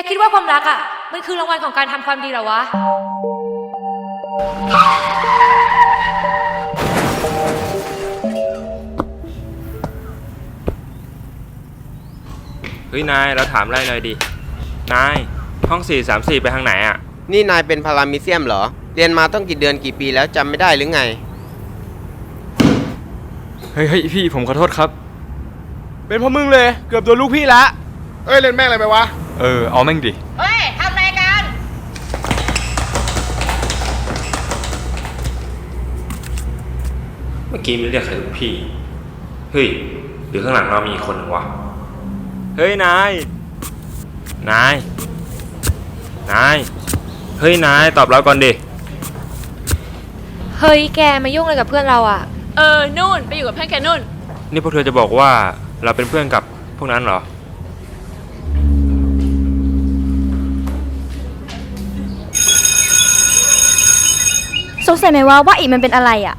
กคิดว่าความรักอะ มันคือรางวัลของการทำความดีเหรอวะ เฮ้ย นาย เราถามอะไรหน่อยดิ นาย ห้อง 434 ไปทางไหนอะ่ะ นี่นายเป็นพารามิเซียมเหรอ เรียนมาต้องกี่เดือนกี่ปีแล้วจำไม่ได้หรือไง เฮ้ยเฮ้ยพี่ผมขอโทษครับ เป็นเพราะมึงเลย เกือบโดนลูกพี่ละ เอ้ย เล่นแม่งอะไรไปวะ เออ เอาแม่งดิ เฮ้ยทำอะไรกัน เมื่อกี้มันเรียกใครลูกพี่ เฮ้ย หรือข้างหลังเรามีอีกคนหนึ่งวะ เฮ้ย นาย นาย นาย เฮ้ย นาย ตอบเราก่อนดิ เฮ้ยแกมายุ่งอะไรกับเพื่อนเราอะ เออ นู่น ไปอยู่กับเพื่อนแกนู่น นี่พวกเธอจะบอกว่าเราเป็นเพื่อนกับพวกนั้นเหรอ สงสัยไหมว่าว่าอีกมันเป็นอะไรอะ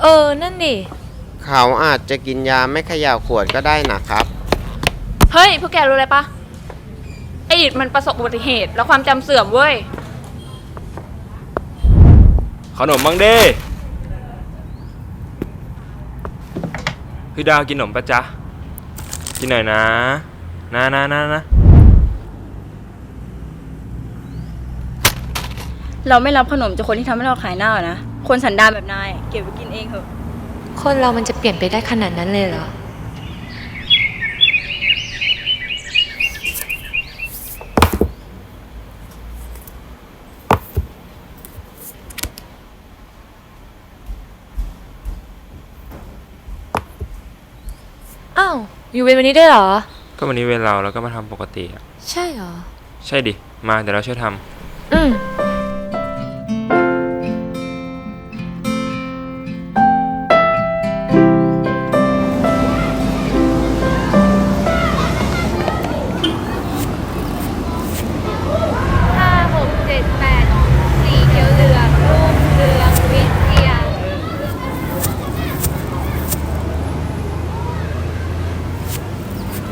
เออ นั่นดิ เขาอาจจะกินยาไม่เขย่าขวดก็ได้นะครับ เฮ้ย พวกแกรู้อะไรปะไออิดมันประสบอุบัติเหตุ แล้วความจำเสื่อมเว้ย ขนมบ้างดิพี่ดาวกินขนมปะจ๊ะ กินหน่อยนะ นะนะนะนะ เราไม่รับขนมจากคนที่ทำให้เราขายหน้านะ คนสันดานแบบนาย เก็บไว้กินเองเถอะ คนเรามันจะเปลี่ยนไปได้ขนาดนั้นเลยเหรอ อ้าว อยู่เวรวันนี้ได้วยเหรอ ก็วันนี้เวรเราแล้วก็มาทำปกติอะใช่เหรอ ใช่ดิ มาเดี๋ยวเราช่วยทำ อืม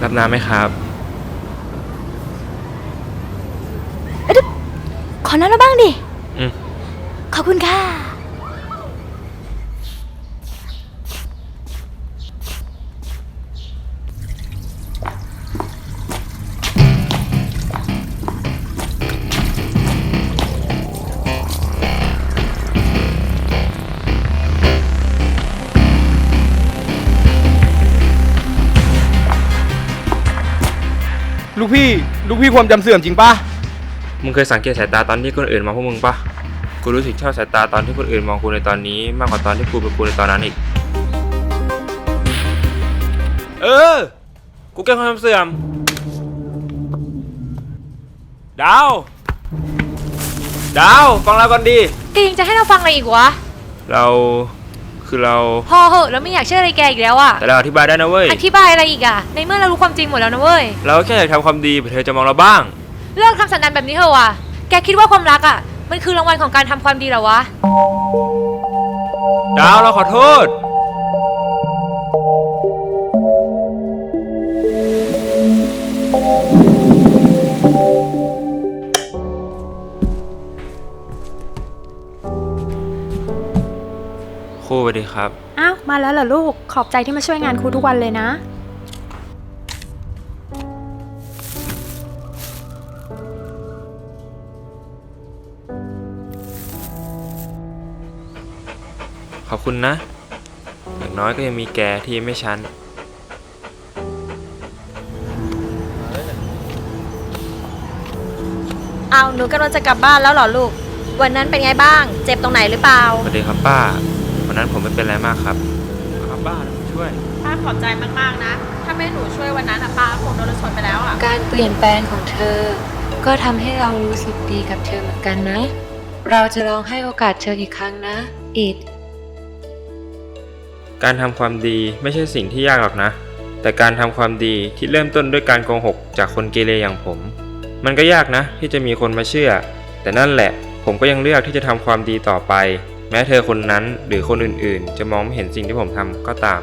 รับน้ำไหมครับ ขอน้ำเราบ้างดิ อืม ขอบคุณค่ะ ลูกพี่ลูกพี่ความจำเสื่อมจริงปะมึงเคยสังเกตสายตาตอนที่คนอื่นมองพวกมึงปะกูรู้สึกชอบสายตาตอนที่คนอื่นมองกูในตอนนี้มากกว่าตอนที่กูเป็นกูในตอนนั้นอีก เออ กูแก้ความจำเสื่อม ดาว ดาว ฟังเราก่อนดี แกยังจะให้เราฟังอะไรอีกวะ เรา คือเรา พอเหอะแล้วไม่อยากเชื่ออะไรแกอีกแล้วอะแต่เราอธิบายได้นะเว้ย อธิบายอะไรอีกอะในเมื่อเรารู้ความจริงหมดแล้วนะเว้ย เราแค่อยากทำความดีเผื่อเธอจะมองเราบ้าง เลิกทำสันดานแบบนี้เถอะวะแกคิดว่าความรักอะมันคือรางวัลของการทำความดีเหรอวะ ดาวเราขอโทษ ครูสวัสดีครับ อ้าว มาแล้วเหรอลูก ขอบใจที่มาช่วยงานครูทุกวันเลยนะ ขอบคุณนะ อย่างน้อยก็ยังมีแกที่ไม่ชัน เอาหนูกำลังจะกลับบ้านแล้วเหรอลูก วันนั้นเป็นไงบ้าง เจ็บตรงไหนหรือเปล่า สวัสดีครับป้า วันนั้นผมไม่เป็นไรมากครับครับป้าช่วย ป้าขอบใจมากๆนะ ถ้าไม่หนูช่วยวันนั้นอะป้าคงโดนรถชนไปแล้วอะการเปลี่ยนแปลงของเธอ ก็ทำให้เรารู้สึกดีกับเธอเหมือนกันนะ เราจะลองให้โอกาสเธออีกครั้งนะ อิดการทำความดีไม่ใช่สิ่งที่ยากหรอกนะ แต่การทำความดีที่เริ่มต้นด้วยการโกหกจากคนเกเรอย่างผม มันก็ยากนะที่จะมีคนมาเชื่อ แต่นั่นแหละผมก็ยังเลือกที่จะทำความดีต่อไป แม้เธอคนนั้นหรือคนอื่นๆ จะมองไม่เห็นสิ่งที่ผมทำก็ตาม